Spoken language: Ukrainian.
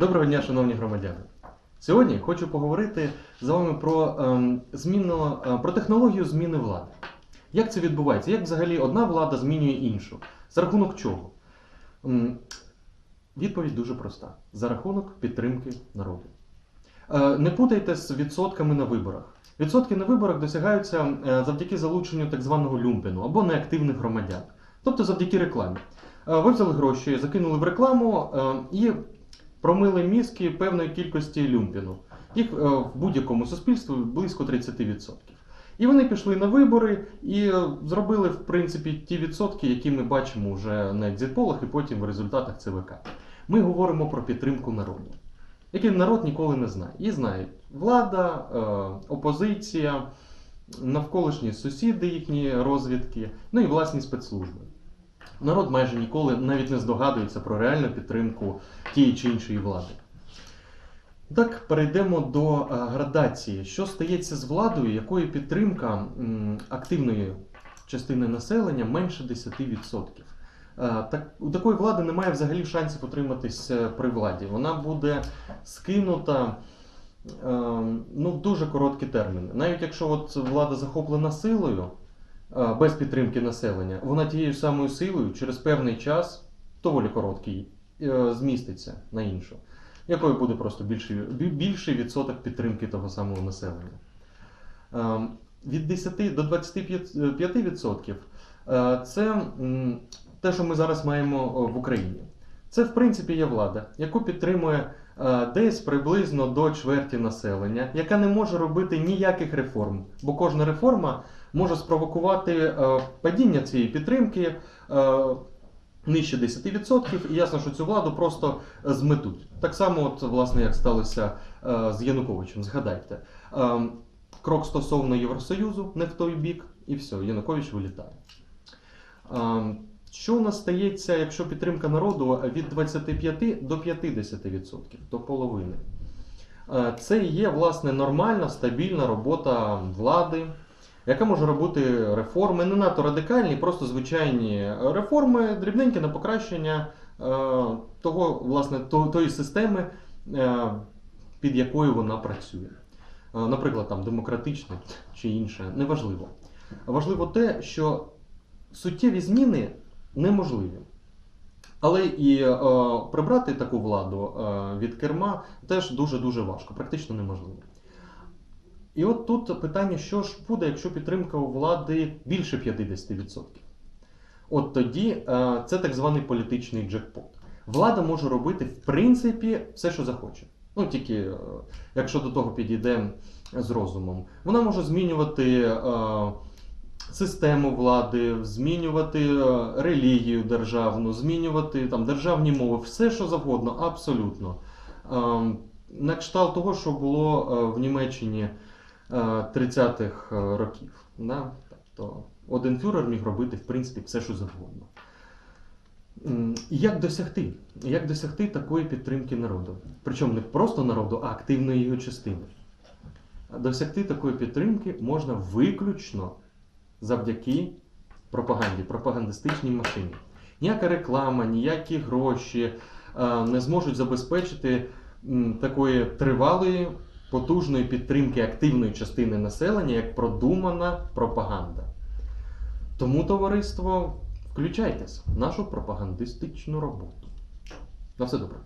Доброго дня, шановні громадяни. Сьогодні хочу поговорити з вами про, ем, зміну, е, про технологію зміни влади. Як це відбувається? Як взагалі одна влада змінює іншу? За рахунок чого? М, Відповідь дуже проста: за рахунок підтримки народу. Е, Не путайте з відсотками на виборах. Відсотки на виборах досягаються е, завдяки залученню так званого люмпену або неактивних громадян, тобто завдяки рекламі. Е, Ви взяли гроші, закинули в рекламу і промили мізки певної кількості люмпіну. Їх е, в будь-якому суспільстві близько 30%. І вони пішли на вибори і е, зробили, в принципі, ті відсотки, які ми бачимо вже на екзитполах і потім в результатах ЦВК. Ми говоримо про підтримку народу, який народ ніколи не знає. І знають влада, е, опозиція, навколишні сусіди, їхні розвідки, ну і власні спецслужби. Народ майже ніколи навіть не здогадується про реальну підтримку тієї чи іншої влади. Так, перейдемо до е, градації. Що стається з владою, якої підтримка активної частини населення менше 10%? Е, Так, у такої влади немає взагалі шансів утриматись е, при владі. Вона буде скинута е, ну, в дуже короткі терміни. Навіть якщо от влада захоплена силою, без підтримки населення, вона тією ж самою силою через певний час, доволі короткий, е, зміститься на іншу, якою буде просто більший, більший відсоток підтримки того самого населення. Е, Від 10 до 25% е, це те, що ми зараз маємо в Україні. Це, в принципі, є влада, яку підтримує е, десь приблизно до чверті населення, яка не може робити ніяких реформ, бо кожна реформа може спровокувати е, падіння цієї підтримки е, нижче 10%, і ясно, що цю владу просто зметуть. Так само, от, власне, як сталося е, з Януковичем, згадайте. Крок стосовно Євросоюзу, не в той бік, і все, Янукович вилітає. Що у нас стається, якщо підтримка народу від 25 до 50%, до половини? Це є власне нормальна, стабільна робота влади, яка може робити реформи, не надто радикальні, просто звичайні реформи, дрібненькі на покращення е, того, власне, то- тої системи, е, під якою вона працює. Е, Наприклад, там демократичне чи інше, неважливо. Важливо те, що суттєві зміни неможливі. Але і е, прибрати таку владу е, від керма теж дуже-дуже важко, практично неможливо. І от тут питання, що ж буде, якщо підтримка у влади більше 50%. От тоді е, це так званий політичний джекпот. Влада може робити, в принципі, все, що захоче. Ну, тільки е, якщо до того підійде з розумом. Вона може змінювати е, систему влади, змінювати релігію державну, змінювати там, державні мови, все, що завгодно, абсолютно. Е, на кшталт того, що було в Німеччині 30-х е, років. Да? Тобто один фюрер міг робити в принципі все, що завгодно. Як досягти? Як досягти такої підтримки народу? Причому не просто народу, а активної його частини. Досягти такої підтримки можна виключно завдяки пропаганді, пропагандистичній машині. Ніяка реклама, ніякі гроші е, не зможуть забезпечити такої тривалої, потужної підтримки активної частини населення, як продумана пропаганда. Тому, товариство, включайтесь в нашу пропагандистичну роботу. На все добре.